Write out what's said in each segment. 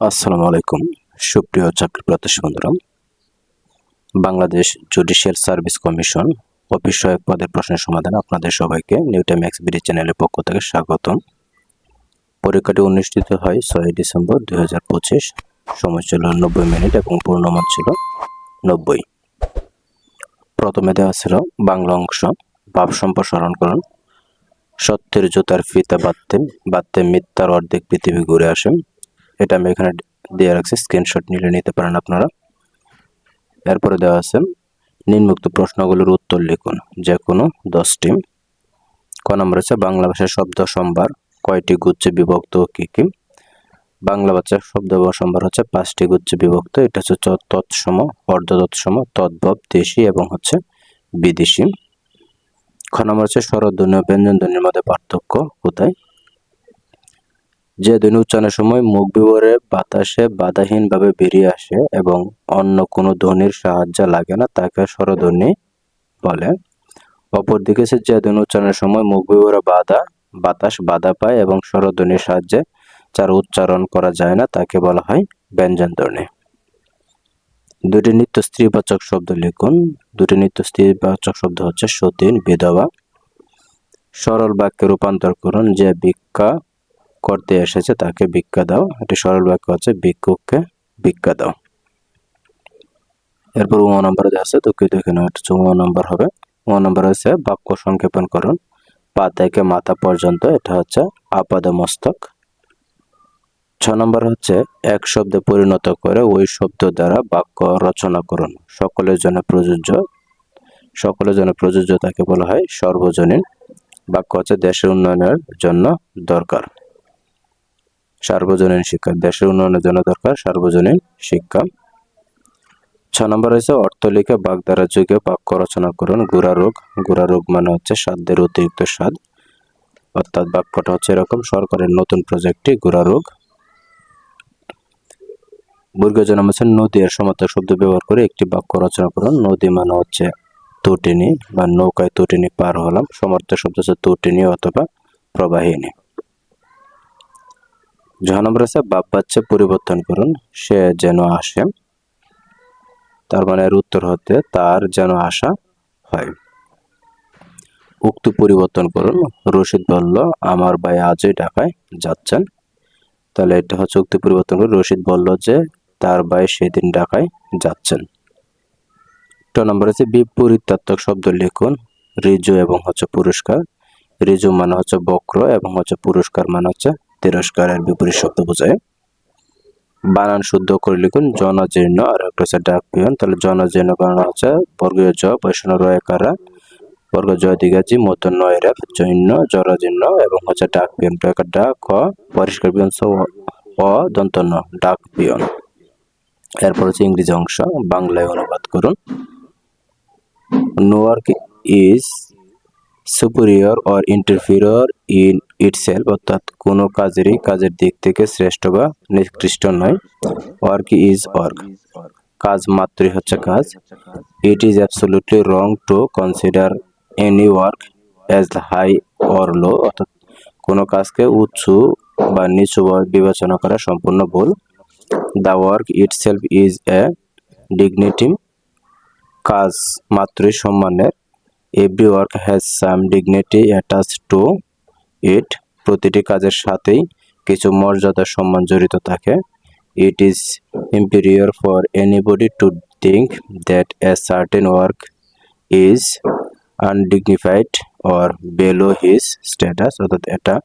আসসালামু আলাইকুম। সুপ্রিয় চাকরি প্রত্যাশী বন্ধুরা, Bangladesh judicial service commission office সহায়ক পদের প্রশ্নের সমাধান আপনাদের সবাইকে নিউটাইম এক্সবিডি চ্যানেলের পক্ষ থেকে স্বাগতম। পরীক্ষাটি অনুষ্ঠিত হয় ছয় ডিসেম্বর দুই হাজার পঁচিশ, সময় ছিল নব্বই মিনিট এবং পূর্ণমান ছিল নব্বই। প্রথমে দেওয়া ছিল বাংলা অংশ, ভাব সম্প্রসারণ করুন। সত্যের জুতার ফিতা বাঁধতে বাঁধতে মিথ্যার অর্ধেক পৃথিবী ঘুরে আসে এটা আমি এখানে দিয়ে রাখছি স্ক্রিনশট নিলে নিতে পারেন আপনারা। এরপরে দেওয়া আছে, নিম্নোক্ত প্রশ্নগুলোর উত্তর লিখুন যে কোনো দশটি। ক নম্বর হচ্ছে, বাংলা ভাষার শব্দ সম্ভার, কয়টি গুচ্ছে বিভক্ত কী কী? বাংলা ভাষার শব্দ সম্ভার হচ্ছে পাঁচটি গুচ্ছে বিভক্ত, এটা হচ্ছে তৎসম অর্ধ তৎসম তদ্ভব, দেশি এবং হচ্ছে বিদেশি। খ নম্বর হচ্ছে, স্বরধ্বনি ও ব্যঞ্জন ধ্বনির মধ্যে পার্থক্য কোথায়? যে ধ্বনি উচ্চারণের সময় মুখ বিবরে বাতাসে বাধাহীনভাবে বেরিয়ে আসে এবং অন্য কোনো ধ্বনির সাহায্য লাগে না, তাকে স্বরধ্বনি বলে। অপরদিকে সে যে ধ্বনি উচ্চারণের সময় মুখ বিবরে বাধা, বাতাস বাধা পায় এবং স্বরধ্বনির সাহায্যে যার উচ্চারণ করা যায় না, তাকে বলা হয় ব্যঞ্জন ধ্বনি। দুটি নিত্য স্ত্রীবাচক শব্দ লিখুন। দুটি নিত্য স্ত্রীবাচক শব্দ হচ্ছে সতীন, বিধবা। সরল বাক্যে রূপান্তর করুন যে ভিক্ষা করতে এসেছে, তাকে ভিক্ষা দাও। এটি সরল বাক্য হচ্ছে ভিক্ষুককে ভিক্ষা দাও। এরপর ও নম্বর আছে তো কি দেখে নাও এটা ও নম্বর হবে। ও নম্বর হচ্ছে বাক্য সংক্ষেপণ করুন। পা থেকে মাথা পর্যন্ত, এটা হচ্ছে আপাদ মস্তক ছ নম্বর হচ্ছে, এক শব্দে পরিণত করে ওই শব্দ দ্বারা বাক্য রচনা করুন। সকলের জন্য প্রযোজ্য, সকলের জন্য প্রযোজ্য তাকে বলা হয় সর্বজনীন। বাক্য হচ্ছে দেশের উন্নয়নের জন্য দরকার। সার্বজনীন শিক্ষা। দেশের উন্নয়নের জন্য দরকার সার্বজনীন শিক্ষা। ছ নম্বর হচ্ছে অর্থ লিখে বাগধারা যুগে বাক্য রচনা করুন। গুড়া রোগ গুড়া রোগ মানে হচ্ছে সাধ্যের অতিরিক্ত স্বাদ। অর্থাৎ বাক্যটা হচ্ছে এরকম, সরকারের নতুন প্রজেক্টটি গুড়া রোগ। বর্গজনম হচ্ছে নদী, এর সমার্থক শব্দ ব্যবহার করে একটি বাক্য রচনা করুন। নদী মানে হচ্ছে তটিনী বা নৌকায় তটিনী পার হলাম। সমার্থক শব্দ হচ্ছে তটিনী অথবা প্রবাহিনী। যাহা নম্বর আছে বাপ বাচ্চা পরিবর্তন করুন, সে যেন আসে, তার মানে এর উত্তর হতে তার যেন আশা হয়। উক্ত পরিবর্তন করুন, রশিদ বলল, আমার ভাই আজই ঢাকায় যাচ্ছেন। তাহলে এটা হচ্ছে উক্তি পরিবর্তন করে রশিদ বলল যে তার ভাই সেদিন ঢাকায় যাচ্ছেন। ট নম্বর হচ্ছে বিপরীতাত্মক শব্দ লিখুন, রিজু এবং হচ্ছে পুরস্কার। রিজু মানে হচ্ছে বক্র এবং হচ্ছে পুরস্কার মানে হচ্ছে তিরস্কারের বিপরীত শব্দ বোঝায়। বানান শুদ্ধ করে লিখুন, জনজীর্ণ, আর একটা হচ্ছে ডাক পিয়ন তাহলে জনজীর্ণ বানানো হচ্ছে, বর্গীয় জ, বৈষ্ণব রয়কারা বর্গ জয় দিগাজি মধ্য নয় রেফ জৈন্য জরাজীর্ণ, এবং হচ্ছে ডাক পিয়ন একটা ডাক পরিষ্কার পিয়ন অ, দন্তন্য, ডাক পিয়ন এরপর হচ্ছে ইংরেজি অংশ, বাংলায় অনুবাদ করুন। No work is superior or inferior in itself অর্থাৎ কোনো কাজেরই কাজের দিক থেকে শ্রেষ্ঠ বা নিকৃষ্ট নয়। ওয়ার্ক ইজ ওয়ার্ক কাজ মাত্রই হচ্ছে কাজ। It is absolutely wrong to consider any work as high or low অর্থাৎ কোনো কাজকে উচ্চ বা নিচু বিবেচনা করা সম্পূর্ণ ভুল। The work itself is a dignity কাজ মাত্রই সম্মানের। Every work has some dignity attach to it প্রতিটি কাজের সাথেই কিছু মর্যাদা সম্মান জড়িত থাকে। It is improper for anybody to think that a certain work is undignified or below his status অর্থাৎ এটা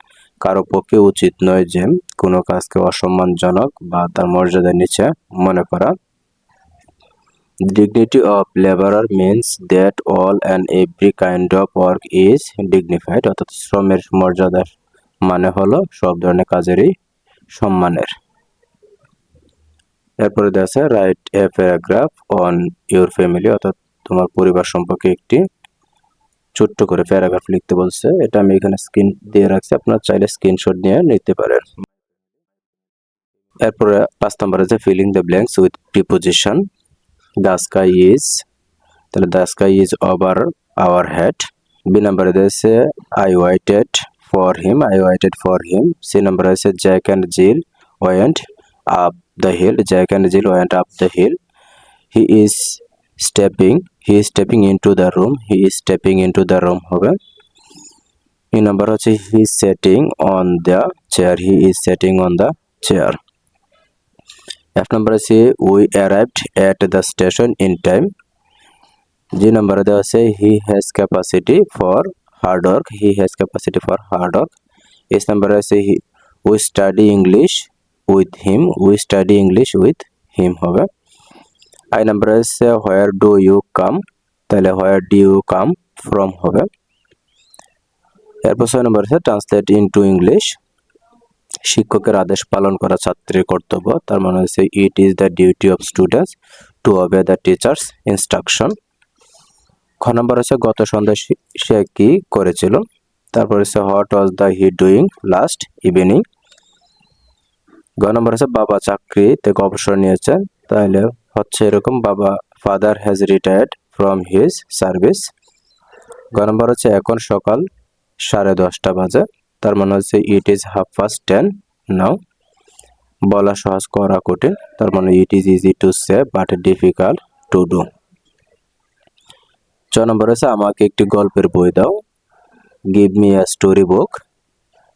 কারও পক্ষে উচিত নয় যে কোনো কাজকে অসম্মানজনক বা তার মর্যাদার নিচে মনে করা। Dignity of laborer means that all and every kind of work is dignified, অর্থাৎ শ্রমের মর্যাদা মানে হলো সব ধরনের কাজেরই সম্মানের। এরপরে দেওয়া আছে write a paragraph on your family অর্থাৎ তোমার পরিবার সম্পর্কে একটি ছোট্ট করে প্যারাগ্রাফ লিখতে বলছে। এটা আমি এখানে স্ক্রিন দিয়ে রাখছি, আপনার চাইলে স্ক্রিনশট নিয়ে নিতে পারেন। এরপরে পাঁচ নম্বর আছে filling the blanks with preposition the sky is তাহলে the sky is over our head B নাম্বারে দিয়েছে I waited for him I waited for him C নাম্বারে আছে Jack and Jill went up the hill Jack and Jill went up the hill he is stepping he is stepping into the room he is stepping into the room হবে। এই number হচ্ছে he is setting on the chair he is setting on the chair F number আছে we arrived at the station in time যে number দেওয়া আছে he has capacity for hard work he has capacity for hard work S number আছে he we study English with him we study English with him হবে I number আছে where do you come তাহলে where do you come from হবে এরপর ছয় নম্বর আছে translate into English শিক্ষকের আদেশ পালন করা ছাত্রের কর্তব্য। তার মানে হচ্ছে it is the duty of students to obey the teacher's instruction খ নম্বর হচ্ছে, গত সন্ধ্যায় সে- কী করেছিল? তারপর হচ্ছে what was the he doing last evening গ নম্বর হচ্ছে, বাবা চাকরি থেকে অবসর নিয়েছেন তাহলে হচ্ছে এরকম, বাবা father has retired from his service গ নম্বর হচ্ছে, এখন সকাল সাড়ে দশটা বাজে। তার মানে হচ্ছে it is half past ten now বলা সহজ করা কঠিন, তার মানে it is easy to say but difficult to do ছ নম্বর হচ্ছে, আমাকে একটি গল্পের বই দাও। Give me a story book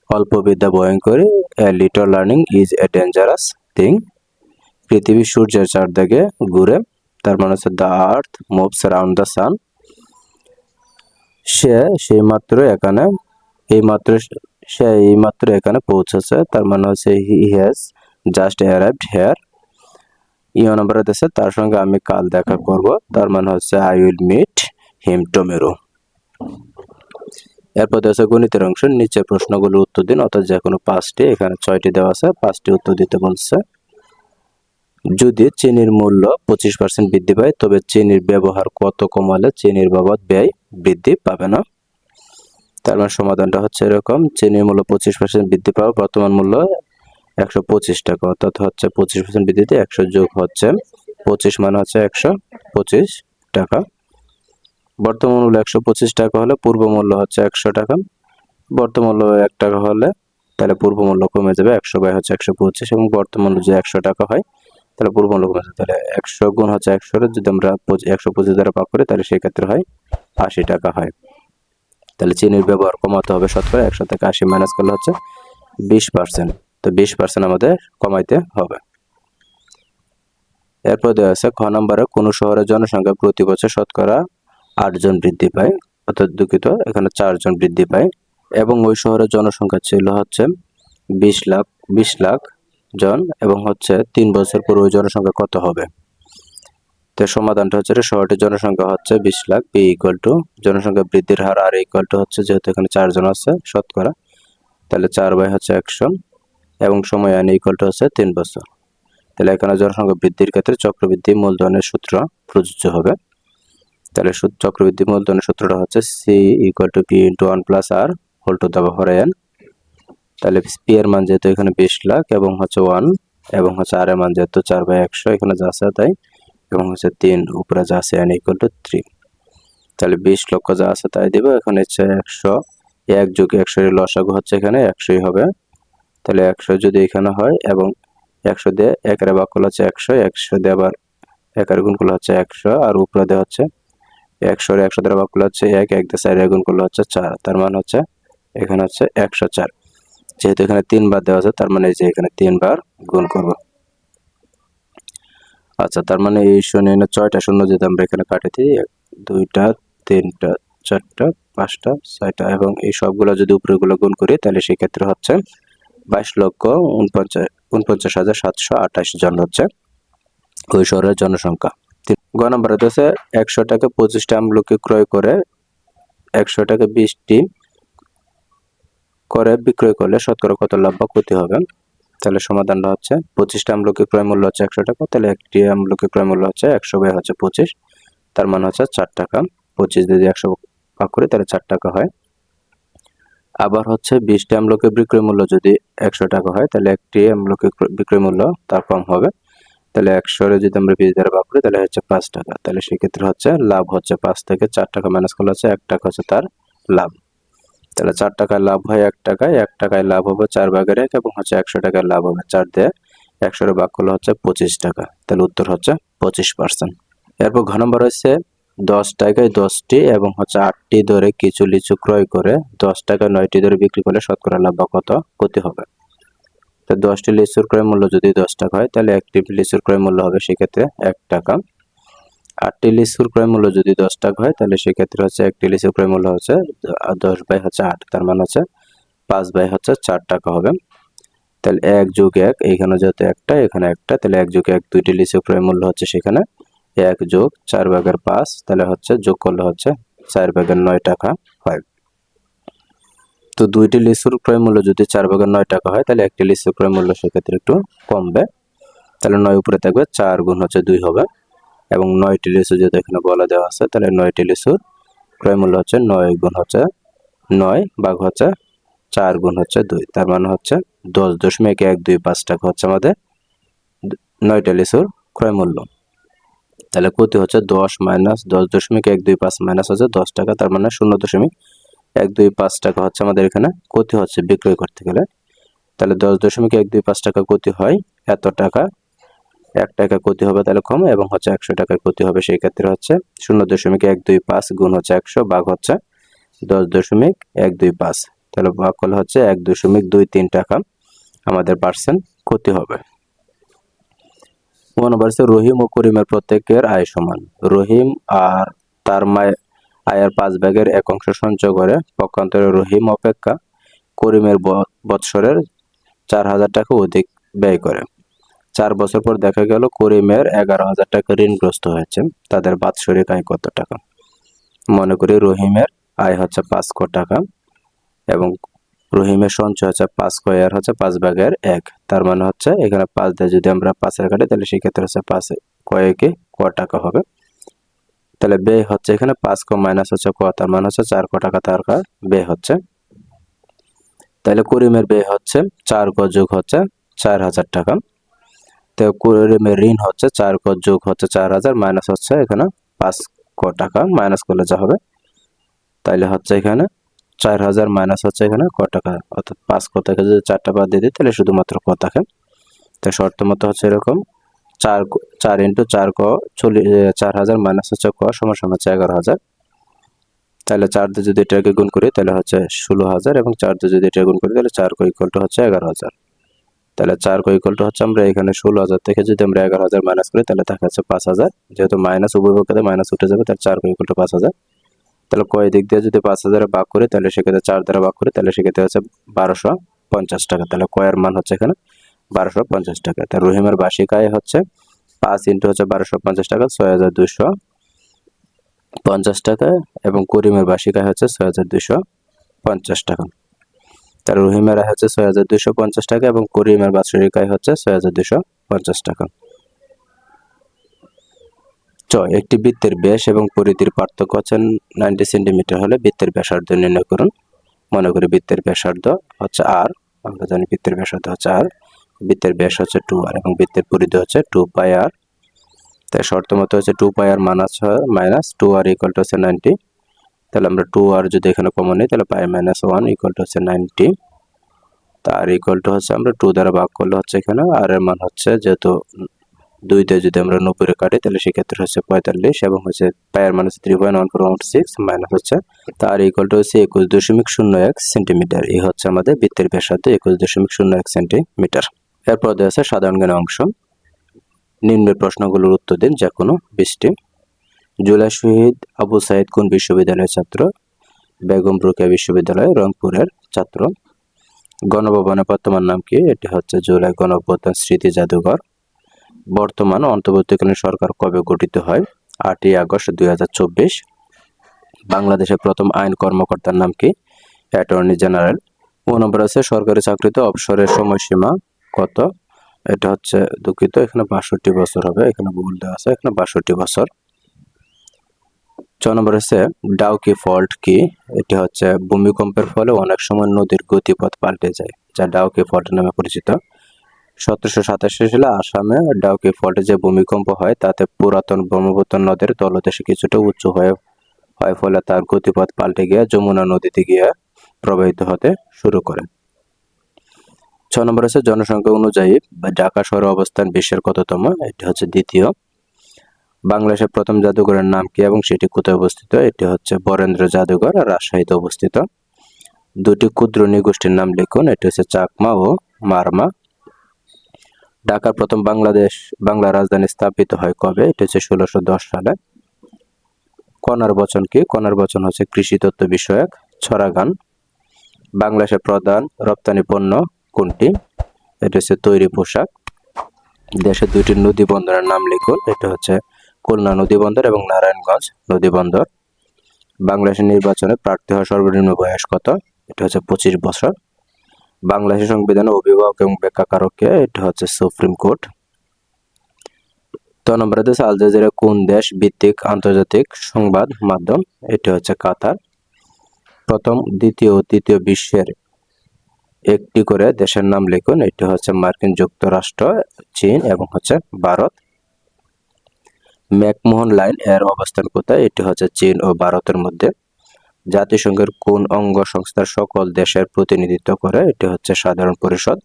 অল্প বিদ্যা ভয়ঙ্করী a little learning is a dangerous thing পৃথিবী সূর্যের চারদিকে ঘুরে, তার মানে হচ্ছে the earth moves around the sun সে, সেই মাত্র এখানে, এই মাত্র সে এই মাত্র এখানে পৌঁছেছে। তার মানে হচ্ছে he has just arrived here ইও নম্বরে দিচ্ছে তার সঙ্গে আমি কাল দেখা করব। তার মানে হচ্ছে I will meet him tomorrow এরপর দেওয়া গণিতের অংশ। নিচের প্রশ্নগুলোর উত্তর দিন, অর্থাৎ যে কোনো পাঁচটি, এখানে ছয়টি দেওয়া আছে। পাঁচটি উত্তর দিতে বলছে, যদি চিনির মূল্য পঁচিশ পার্সেন্ট বৃদ্ধি পায়, তবে চিনির ব্যবহার কত কমালে চিনির বাবদ ব্যয় বৃদ্ধি পাবে না? তার মানে সমাধানটা হচ্ছে এরকম, চিনির মূল্য পঁচিশ পার্সেন্ট বৃদ্ধি পাবে বর্তমান মূল্য একশো পঁচিশ টাকা, অর্থাৎ হচ্ছে পঁচিশ পার্সেন্ট বৃদ্ধিতে একশো যোগ হচ্ছে পঁচিশ মানে হচ্ছে একশো পঁচিশ টাকা। বর্তমান মূল্য একশো পঁচিশ টাকা হলে পূর্ব মূল্য হচ্ছে একশো টাকা, বর্তমান মূল্য এক টাকা হলে তাহলে পূর্ব মূল্য কমে যাবে একশো বাই হচ্ছে একশো পঁচিশ এবং বর্তমান যদি একশো টাকা হয়, তাহলে পূর্ব মূল্য কমে যাবে। তাহলে একশো গুণ হচ্ছে একশো যদি আমরা একশো পঁচিশ দ্বারা পাক করি, তাহলে সেই ক্ষেত্রে হয় আশি টাকা হয়। তাহলে চিনির ব্যবহার কমাতে হবে শতকরা একশো থেকে আশি মাইনাস করলে হচ্ছে বিশ পার্সেন্ট তো বিশ পার্সেন্ট আমাদের কমাইতে হবে। এরপর দেওয়া আছে, খ নম্বরে কোনো শহরের জনসংখ্যা প্রতি বছর শতকরা আটজন বৃদ্ধি পায়, অর্থাৎ দুঃখিত, এখানে চারজন বৃদ্ধি পায়। এবং ওই শহরের জনসংখ্যা ছিল হচ্ছে বিশ লাখ বিশ লাখ জন, এবং হচ্ছে তিন বছর পর ওই জনসংখ্যা কত হবে? তো সমাধানটা হচ্ছে শহরটির জনসংখ্যা হচ্ছে বিশ লাখ, বি ইকুয়াল টু জনসংখ্যা বৃদ্ধির হার আর ইকুয়াল টু হচ্ছে যেহেতু এখানে চারজন আছে শতকরা, তাহলে চার বাই হচ্ছে একশো এবং সময় আন ইকুয়াল টু হচ্ছে তিন বছর। তাহলে এখানে জনসংখ্যা বৃদ্ধির ক্ষেত্রে চক্রবৃদ্ধি মূলধনের সূত্র প্রযোজ্য হবে। তাহলে চক্রবৃদ্ধি মূলধনের সূত্রটা হচ্ছে C equal to P into one plus R whole to the power N তাহলে পি এর মান যেহেতু এখানে বিশ লাখ এবং হচ্ছে ওয়ান এবং হচ্ছে আর এর মান যেহেতু চার বাই একশো, এখানে যা আছে তাই এবং হচ্ছে তিন উপরে যা আছে এন ইকুয়াল টু থ্রি তাহলে বিশ লক্ষ যা আছে তাই দিব, এখানে হচ্ছে একশো। এক যোগ একশো এর লসাগু হচ্ছে এখানে, একশোই হবে। তাহলে একশো যদি এখানে হয়, এবং একশো দিয়ে একের বাক করলে হচ্ছে একশো একশো দিয়ে আবার একের গুণ করলে হচ্ছে একশো, আর উপরে দেওয়া হচ্ছে একশো আর একশো দ্বারা ভাগ হচ্ছে এক এক দিয়ে চার গুণ করলে হচ্ছে চার। তার মানে হচ্ছে এখানে হচ্ছে একশো চার। যেহেতু এখানে তিনবার দেওয়া আছে, তার মানে এই যে এখানে তিনবার গুণ করব। আচ্ছা তার মানে এই শূন্য না ছয়টা শূন্য যদি আমরা এখানে কাটে দিই, দুইটা, তিনটা, চারটা, পাঁচটা, ছয়টা এবং এই সবগুলো যদি উপরেগুলো গুণ করি, তাহলে সেক্ষেত্রে হচ্ছে বাইশ লক্ষ উনপঞ্চাশ উনপঞ্চাশ হাজার সাতশো আঠাশ জন হচ্ছে ওই শহরের জনসংখ্যা। গ নম্বরে হচ্ছে একশো টাকা পঁচিশটা আমলকি ক্রয় করে, একশো টাকা বিশটি করে বিক্রয় করলে শতকরা কত লাভ বা ক্ষতি হবে? তাহলে সমাধানটা হচ্ছে পঁচিশটা আমলকি ক্রয় মূল্য হচ্ছে একশো টাকা, তাহলে একটি আমলকি ক্রয় মূল্য হচ্ছে একশো বাই হচ্ছে পঁচিশ, তার মানে হচ্ছে চার টাকা। পঁচিশ যদি একশো ভাগ করি, তাহলে চার টাকা হয়। আবার হচ্ছে বিশটি আমলকি বিক্রয় মূল্য যদি একশো টাকা হয়, তাহলে একটি আমলকি ক্রয়- বিক্রয় মূল্য তার কম হবে। তাহলে একশোরে যদি আমরা বিশ দ্বারা ভাগ করি, তাহলে হচ্ছে পাঁচ টাকা। তাহলে সেক্ষেত্রে হচ্ছে লাভ হচ্ছে পাঁচ থেকে চার টাকা মাইনাস করলে হচ্ছে এক টাকা হচ্ছে তার লাভ। তাহলে চার টাকায় লাভ হয় এক টাকায় এক টাকায় লাভ হবে চার ভাগের এক এবং হচ্ছে একশো টাকায় লাভ হবে চার দিয়ে একশোরে ভাগ করলে হচ্ছে পঁচিশ টাকা। তাহলে উত্তর হচ্ছে পঁচিশ পার্সেন্ট এরপর ঘ নম্বর হচ্ছে দশ টাকায় দশটি এবং হচ্ছে আটটি দরে কিছু লিচু ক্রয় করে দশ টাকায় নয়টি দরে বিক্রি করলে শতকরা লাভ কত ক্ষতি হবে। তো দশটি লিচুর ক্রয় মূল্য যদি দশ টাকা হয়, তাহলে একটি লিচুর ক্রয় মূল্য হবে সেক্ষেত্রে এক টাকা। আটটি লিচুর ক্রয় মূল্য যদি দশ টাকা হয়, তাহলে সেক্ষেত্রে হচ্ছে একটি লিচুর ক্রয় মূল্য হচ্ছে দশ বাই হচ্ছে আট, তার মানে হচ্ছে পাঁচ বাই হচ্ছে চার টাকা হবে। তাহলে এক যোগ এক এখানে যেহেতু একটা, এখানে একটা, তাহলে এক যোগ এক দুইটি লিচু ক্রয় মূল্য হচ্ছে সেখানে এক যোগ চার ভাগের পাঁচ, তাহলে হচ্ছে যোগ করলে হচ্ছে চার ভাগের নয় টাকা হয়। তো দুইটি লিচুর ক্রয় মূল্য যদি চার ভাগের নয় টাকা হয়, তাহলে একটি লিচুর ক্রয় মূল্য সেক্ষেত্রে একটু কমবে। তাহলে নয় উপরে থাকবে, চার গুণ হচ্ছে দুই হবে। এবং নয়টি লিচু যদি এখানে বলা দেওয়া আছে, তাহলে নয়টি লিচুর ক্রয় মূল্য হচ্ছে নয় গুণ হচ্ছে নয় ভাগ হচ্ছে চার গুণ হচ্ছে দুই। তার মানে হচ্ছে দশ দশমিক এক দুই পাঁচ টাকা হচ্ছে আমাদের নয়টা লিচুর ক্রয় মূল্য তাহলে ক্ষতি হচ্ছে দশ মাইনাস দশ দশমিক এক দুই পাঁচ মাইনাস হচ্ছে দশ টাকা, তার মানে শূন্য দশমিক এক দুই পাঁচ টাকা হচ্ছে আমাদের এখানে ক্ষতি হচ্ছে বিক্রয় করতে গেলে। তাহলে দশ দশমিক এক দুই পাঁচ টাকা ক্ষতি হয় এত টাকা এক টাকা ক্ষতি হবে তাহলে কম এবং হচ্ছে একশো টাকার ক্ষতি হবে, সেই ক্ষেত্রে হচ্ছে শূন্য দশমিক এক দুই পাঁচ গুণ হচ্ছে একশো ভাগ হচ্ছে দশ দশমিক এক দুই পাঁচ। তাহলে ভাগ করলে হচ্ছে এক দশমিক দুই তিন টাকা আমাদের পার্সেন্ট ক্ষতি হবে। মনে পারছে রহিম ও করিমের প্রত্যেকের আয় সমান। রহিম আর তার মায়ের আয়ের পাঁচ ভাগের এক অংশ সঞ্চয় করে পক্ষান্তরে রহিম অপেক্ষা করিমের বৎসরের চার হাজার টাকা অধিক ব্যয় করে। চার বছর পর দেখা গেল করিমের এগারো হাজার টাকা ঋণগ্রস্ত হয়েছে। তাদের বাৎসরিক আয় কত টাকা? মনে করি রহিমের আয় হচ্ছে পাঁচ কোটি টাকা এবং রহিমের সঞ্চয় হচ্ছে পাঁচ কয়ার হচ্ছে পাঁচ ভাগের এক। তার মানে হচ্ছে এখানে পাঁচ দিয়ে যদি আমরা পাঁচের কাটি, তাহলে সেক্ষেত্রে হচ্ছে পাঁচ কয়েকে ক টাকা হবে। তাহলে ব্যয় হচ্ছে এখানে পাঁচ ক মাইনাস হচ্ছে ক, তার মানে হচ্ছে চার ক টাকা তার ব্যয় হচ্ছে। তাহলে করিমের ব্যয় হচ্ছে চার ক যোগ হচ্ছে চার হাজার টাকা। তো ঋণ হচ্ছে, চার ক যোগ হচ্ছে চার হাজার মাইনাস হচ্ছে এখানে পাঁচ ক টাকা মাইনাস করলে যা হবে। তাইলে হচ্ছে এখানে চার হাজার মাইনাস হচ্ছে এখানে ক টাকা, অর্থাৎ পাঁচ ক থেকে যদি চারটা বাদ দিয়ে দিই, তাহলে শুধুমাত্র ক থাকে। তো শর্ত মতো হচ্ছে এরকম, চার চার ইন্টু চার ক, চল্লিশ চার হাজার মাইনাস হচ্ছে ক, সমান সমান হচ্ছে এগারো হাজার। তাহলে চার দিয়ে যদি এটাকে গুণ করি, তাহলে হচ্ছে ষোলো হাজার, এবং চার দিয়ে যদি এটা গুণ করি, তাহলে চার ক ইকুয়াল টু হচ্ছে এগারো হাজার। তাহলে চার ক ইকুয়াল টু হচ্ছে আমরা এখানে ষোলো হাজার থেকে যদি আমরা এগারো হাজার মাইনাস করি, তাহলে থাকে হচ্ছে পাঁচ হাজার। যেহেতু মাইনাস উভয় মাইনাস উঠে যাবে, তাহলে চার ক ইকুয়াল টু পাঁচ হাজার। তাহলে কয় দিক দিয়ে যদি পাঁচ হাজারে ভাগ করি, তাহলে সেক্ষেত্রে চার দ্বারা ভাগ করি, তাহলে সেক্ষেত্রে হচ্ছে বারোশো পঞ্চাশ টাকা। তাহলে কয়ের মান হচ্ছে এখানে বারোশো পঞ্চাশ টাকা। তাহলে রহিমের বার্ষিক আয় হচ্ছে পাঁচ ইন্টু হচ্ছে বারোশো পঞ্চাশ টাকা, ছয় হাজার দুশো পঞ্চাশ টাকা, এবং করিমের বার্ষিক আয় হচ্ছে ছয় হাজার দুশো পঞ্চাশ টাকা। তাহলে রহিমের আয় হচ্ছে ছয় হাজার দুশো পঞ্চাশ টাকা এবং করিমের বার্ষিক আয় হচ্ছে ছয় হাজার দুশো পঞ্চাশ টাকা। চ একটি বৃত্তের ব্যাস এবং পরিধির পার্থক্য হচ্ছে নাইনটি সেন্টিমিটার হলে বৃত্তের ব্যাসার্ধ নির্ণয় করুন। মনে করি বৃত্তের ব্যাসার্ধ হচ্ছে আর আমরা জানি বৃত্তের ব্যাসার্ধ হচ্ছে আর বৃত্তের ব্যাস হচ্ছে টু আর এবং বৃত্তের পরিধি হচ্ছে টু পাই আর তাই শর্ত মতো হচ্ছে two pi R minus minus two R equal to হচ্ছে নাইনটি। তাহলে আমরা টু আর যদি এখানে কমন নিই, তাহলে pi minus one equal to হচ্ছে নাইনটি তার ইকুয়াল টু হচ্ছে আমরা টু দ্বারা ভাগ করলে হচ্ছে এখানে আর এর মান হচ্ছে যেহেতু দুই দিয়ে যদি আমরা নব্বই কাটি, তাহলে সেক্ষেত্রে হচ্ছে পঁয়তাল্লিশ এবং হচ্ছে পায়ের মানে three point one four one six minus হচ্ছে তার ইকুয়াল টু হচ্ছে একুশ দশমিক শূন্য এক সেন্টিমিটার এই হচ্ছে আমাদের বৃত্তের ব্যাসার্ধ একুশ দশমিক শূন্য এক সেন্টিমিটার এরপর দেওয়া আছে সাধারণ জ্ঞানের অংশ। নিম্নের প্রশ্নগুলোর উত্তর দিন যে কোনো বৃষ্টি। জুলাই শহীদ আবু সাইদ কোন বিশ্ববিদ্যালয়ের ছাত্র? বেগম রুকিয়া বিশ্ববিদ্যালয়, রংপুরের ছাত্র। গণভবনের বর্তমান নাম কি? এটি হচ্ছে জুলাই গণভবন স্মৃতি জাদুঘর। বর্তমান অন্তর্বর্তীকালীন সরকার কবে গঠিত হয়? আটই আগস্ট দুই হাজার চব্বিশ। বাংলাদেশের প্রথম আইন কর্মকর্তার নাম কি? Attorney general. ও নম্বর আছে, সরকারি চাকরিতে অবসরের সময়সীমা কত? এটা হচ্ছে দুঃখিত, এখানে বাষট্টি বছর হবে, এখানে ভুল দেওয়া আছে, এখানে বাষট্টি বছর। ছ নম্বর হচ্ছে ডাউকি ফল্ট কি? এটি হচ্ছে ভূমিকম্পের ফলে অনেক সময় নদীর গতিপথ পাল্টে যায়, যা ডাউকি ফল্ট নামে পরিচিত। সতেরোশো সাতাশি সালে আসামে ডাউকি ফল্টে যে ভূমিকম্প হয়, তাতে পুরাতন ব্রহ্মপুত্র নদের তলদেশে কিছুটা উঁচু হয়ে, হয় ফলে তার গতিপথ পাল্টে গিয়ে যমুনা নদীতে গিয়ে প্রবাহিত হতে শুরু করে। ছ নম্বর আছে জনসংখ্যা অনুযায়ী ঢাকা শহরে অবস্থান বিশ্বের কততম? এটি হচ্ছে দ্বিতীয়। বাংলাদেশের প্রথম জাদুঘরের নাম কি এবং সেটি কোথায় অবস্থিত? এটি হচ্ছে বরেন্দ্র জাদুঘর, রাজশাহীতে অবস্থিত। দুটি ক্ষুদ্র নৃগোষ্ঠীর নাম লিখুন। এটি হচ্ছে চাকমা ও মারমা। ঢাকার প্রথম বাংলাদেশ, বাংলা রাজধানী স্থাপিত হয় কবে? এটি হচ্ছে ষোলোশো দশ সালে। কনার বচন কি? কনার বচন হচ্ছে কৃষি তত্ত্ব বিষয়ক ছড়া গান বাংলাদেশের প্রধান রপ্তানি পণ্য কোনটি? এটা হচ্ছে তৈরি পোশাক। দেশের দুইটি নদী বন্দরের নাম লিখুন। এটা হচ্ছে খুলনা নদী বন্দর এবং নারায়ণগঞ্জ নদী বন্দর। বাংলাদেশের নির্বাচনে প্রার্থী হওয়ার সর্বনিম্ন বয়স কত? এটা হচ্ছে পঁচিশ বছর। বাংলাদেশের সংবিধানে অভিভাবক এবং ব্যাখ্যাকারককে এটা হচ্ছে সুপ্রিম কোর্ট। তো নম্বর হচ্ছে আল জাজিরা কোন দেশ ভিত্তিক আন্তর্জাতিক সংবাদ মাধ্যম? এটি হচ্ছে কাতার। প্রথম, দ্বিতীয় ও তৃতীয় বিশ্বের একটি করে দেশের নাম লিখুন। এটি হচ্ছে মার্কিন যুক্তরাষ্ট্র, চীন এবং হচ্ছে ভারত। ম্যাকমোহন লাইন এর অবস্থান কোথায়? এটি হচ্ছে চীন ও ভারতের মধ্যে। জাতিসংঘের কোন অঙ্গ সংস্থার সকল দেশের প্রতিনিধিত্ব করে? এটি হচ্ছে সাধারণ পরিষদ।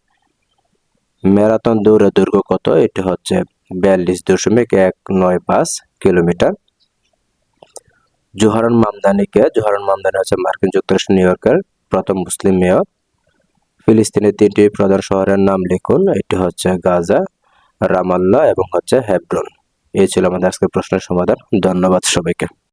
ম্যারাথন দৌড়ের দৈর্ঘ্য কত? এটি হচ্ছে বিয়াল্লিশ দশমিক এক নয় পাঁচ কিলোমিটার। জোহারন মামদানিকে জোহারন মামদানি হচ্ছে মার্কিন যুক্তরাষ্ট্র নিউ ইয়র্কের প্রথম মুসলিম মেয়র। ফিলিস্তিনের তিনটি প্রধান শহরের নাম লিখুন। এটি হচ্ছে গাজা, রামাল্লা এবং হচ্ছে হেব্রন। এই ছিল আমাদের আজকের প্রশ্নের সমাধান। ধন্যবাদ সবাইকে।